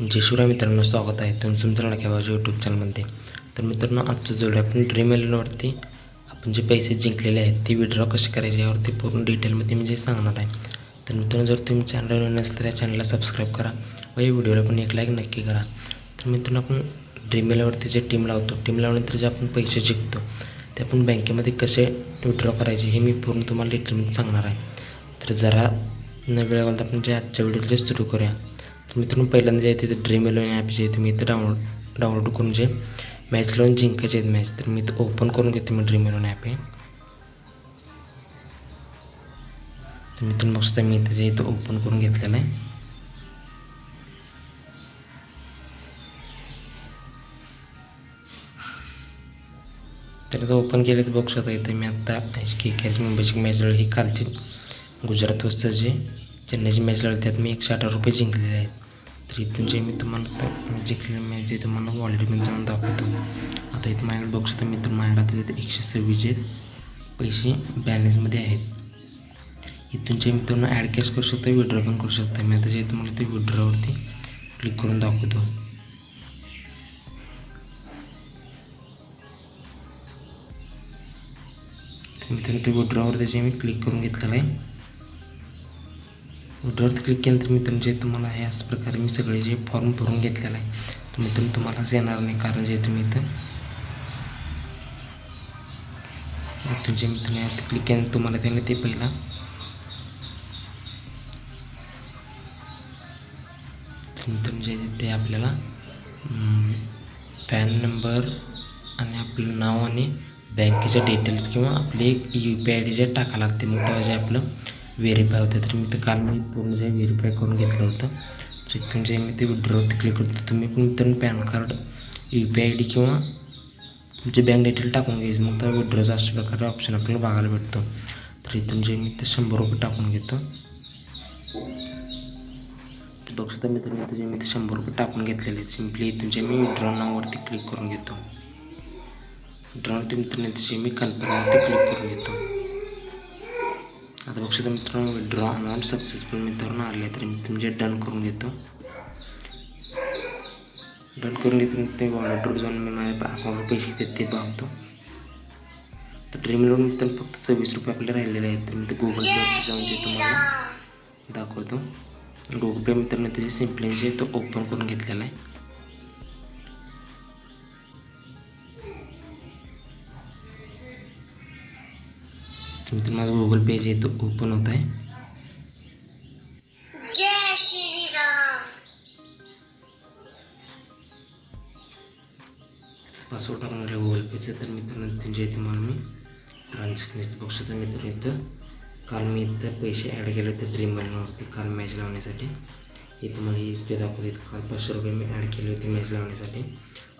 जेशुरा शिवराय मित्रांनो स्वागत आहे तुम तुमचं लाडक्या बाजू यूट्यूब चॅनलमध्ये तर मित्रांनो आजचं जोडी आपण ड्रीम इलेवनवरती आपण जे पैसे जिंकलेले आहेत ते विड्रॉ कसे करायचे यावरती पूर्ण डिटेलमध्ये म्हणजे सांगणार आहे. तर मित्रांनो जर तुम्ही चॅनल नसेल तर या चॅनलला सबस्क्राईब करा व या व्हिडिओला पण एक लाईक नक्की करा. तर मित्रांनो आपण ड्रीम इलेवनवरती जे टीम लावतो टीम लावल्यानंतर जे आपण पैसे जिंकतो ते आपण बँकेमध्ये कसे विड्रॉ करायचे हे मी पूर्ण तुम्हाला डिटेलमध्ये सांगणार आहे. तर जरा न वेळ आपण जे आजच्या व्हिडिओला सुरू करूया. मित्रांनो पहिल्यांदा जे आहे तिथे ड्रीम इलेवन ॲप जे आहे तुम्ही इथं डाउनलोड डाउनलोड करून जे मॅच लावून जिंकायचे आहेत मॅच तर मी इथं ओपन करून घेते मी ड्रीम इलेवन ॲप आहे तर मित्रांनो बघू शकता मी इथे जे इथं ओपन करून घेतलेलं आहे. तर इथं ओपन केलं तर बघू शकता इथं मी आत्ता के के मुंबईची मॅच लढली ही कालची गुजरात वस्तर जे चेन्नईची मॅच लढली त्यात मी एकशे अठरा रुपये जिंकलेले आहेत. तर इथून जे मी तुम्हाला तर जिंकलेली मॅच जे तुम्हाला वॉलेटमध्ये जाऊन दाखवतो. आता इथं माझ्याकडे बघू शकता मी तर माझ्याकडे आता इथं एकशे सव्वीस आहेत. पैसे बॅलन्समध्ये आहेत. इथून जे मी तुम्हाला ॲड कॅश करू शकता विड्रॉ पण करू शकता. मी आता जे तुम्हाला ते विड्रॉवरती क्लिक करून दाखवतो. मित्रांनो ते विड्रॉवरती जे मी क्लिक करून घेतलेलं आहे विड्रॉवरती क्लिक केलं तर मित्रांनो जे तुम्हाला हे अशा प्रकारे मी सगळे जे फॉर्म भरून घेतलेला आहे तर मित्रांनो तुम्हालाच येणार नाही. कारण जे तुम्ही इथं तुमचे मित्र मित्रांनो क्लिक केलं. तुम्हाला त्याने ते पहिला मित्रांनो जे ते आपल्याला पॅन नंबर आणि आपलं नाव आणि बँकेच्या डिटेल्स किंवा आपले एक you P I D J टाकावं लागते मग तेव्हा जे आपलं व्हेरीफाय होतं तर मी तर काल मी पूर्ण जे व्हेरीफाय करून घेतलं होतं. तर इथून जे मी ते विड्रॉवरती क्लिक करतो तुम्ही पण तर PAN card U P I D किंवा तुमचे बँक डिटेल टाकून घ्यायचं मग त्या विड्रॉचा अशा प्रकारे ऑप्शन आपल्याला बघायला भेटतो. तर इथून जे मी ते शंभर रुपये टाकून घेतो. तर बघू शकता मी तुम्ही जे मी ते शंभर रुपये टाकून घेतलेले सिम्पली इथून जे मी विड्रॉ नावावरती क्लिक करून घेतो. विड्रॉवरती तुम्ही इथे जे मी कन्फर्मवरती क्लिक करून घेतो. आता बक्षित मित्रांनो विड्रॉ अमाऊंट सक्सेसफुल मित्रांनो आले तर मी तुमचे डन करून घेतो. डन करून घेतो ते वॉलेटवर जाऊन मी माझ्या अकाउंटवर पैसे घेते ते पाहतो तर ड्रीम लोन मित्रांनो फक्त सव्वीस रुपये आपले राहिलेले आहेत तर मी ते गुगल पेवरती जाऊन जे तुम्हाला दाखवतो. गुगल पे मित्रांनो त्याचे सिम्पली जे तो ओपन करून घेतलेला आहे. तर माझं गुगल पे जे तो ओपन होत आहे. पासवर्ड टाकणार आहे गुगल पेचं तर मित्रांनो त्यांचे तुम्हाला मी ट्रान्झॅक्शन बघू शकता. मित्र इथं काल मी इथं पैसे ॲड केले होते ड्रीम वरती काल मॅच लावण्यासाठी. हे तुम्हाला हे ते दाखवते. काल पाचशे रुपये मी ॲड केले होते मॅच लावण्यासाठी.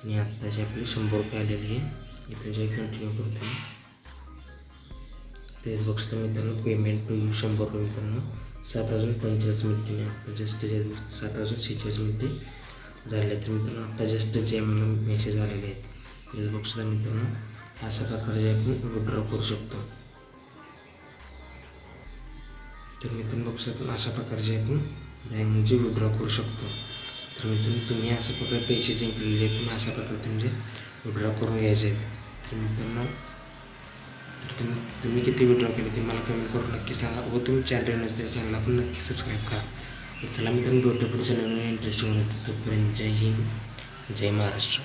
आणि आत्ताचे आपले शंभर रुपये आलेले आहे. इथून जे कंटिन्यू करतो. तेच बघतो मित्रांनो पेमेंट टू यू शंभर रुपये मित्रांनो. सात अजून पंचेचाळीस मिनिटे आता जस्ट जे सात अजून सेहेचाळीस मिनिटे झाले तर मित्रांनो आता जस्ट जे म्हणून मेसेज आलेले आहेत तेच बघतो मित्रांनो. अशा प्रकारे जे आपण विड्रॉ करू शकतो. तर मित्रांनो बघू शकतो अशा प्रकारचे आपण बँकमध्ये विड्रॉ करू शकतो. तर मित्रांनो तुम्ही अशा प्रकारे पैसे जिंकलेले आहेत तुम्ही अशा प्रकारे तुमचे विड्रॉ करून घ्यायचे आहेत. तर मित्रांनो तुम्ही तुम्ही किती विड्रॉ केले ते मला कमेंट करून नक्की सांगा व तुम्ही चॅनल नसते चॅनलला पण नक्की सबस्क्राईब करा तर चला मित्रांनो भेटू पुढच्या नवीन इंटरेस्ट होऊन तोपर्यंत जय हिंद जय महाराष्ट्र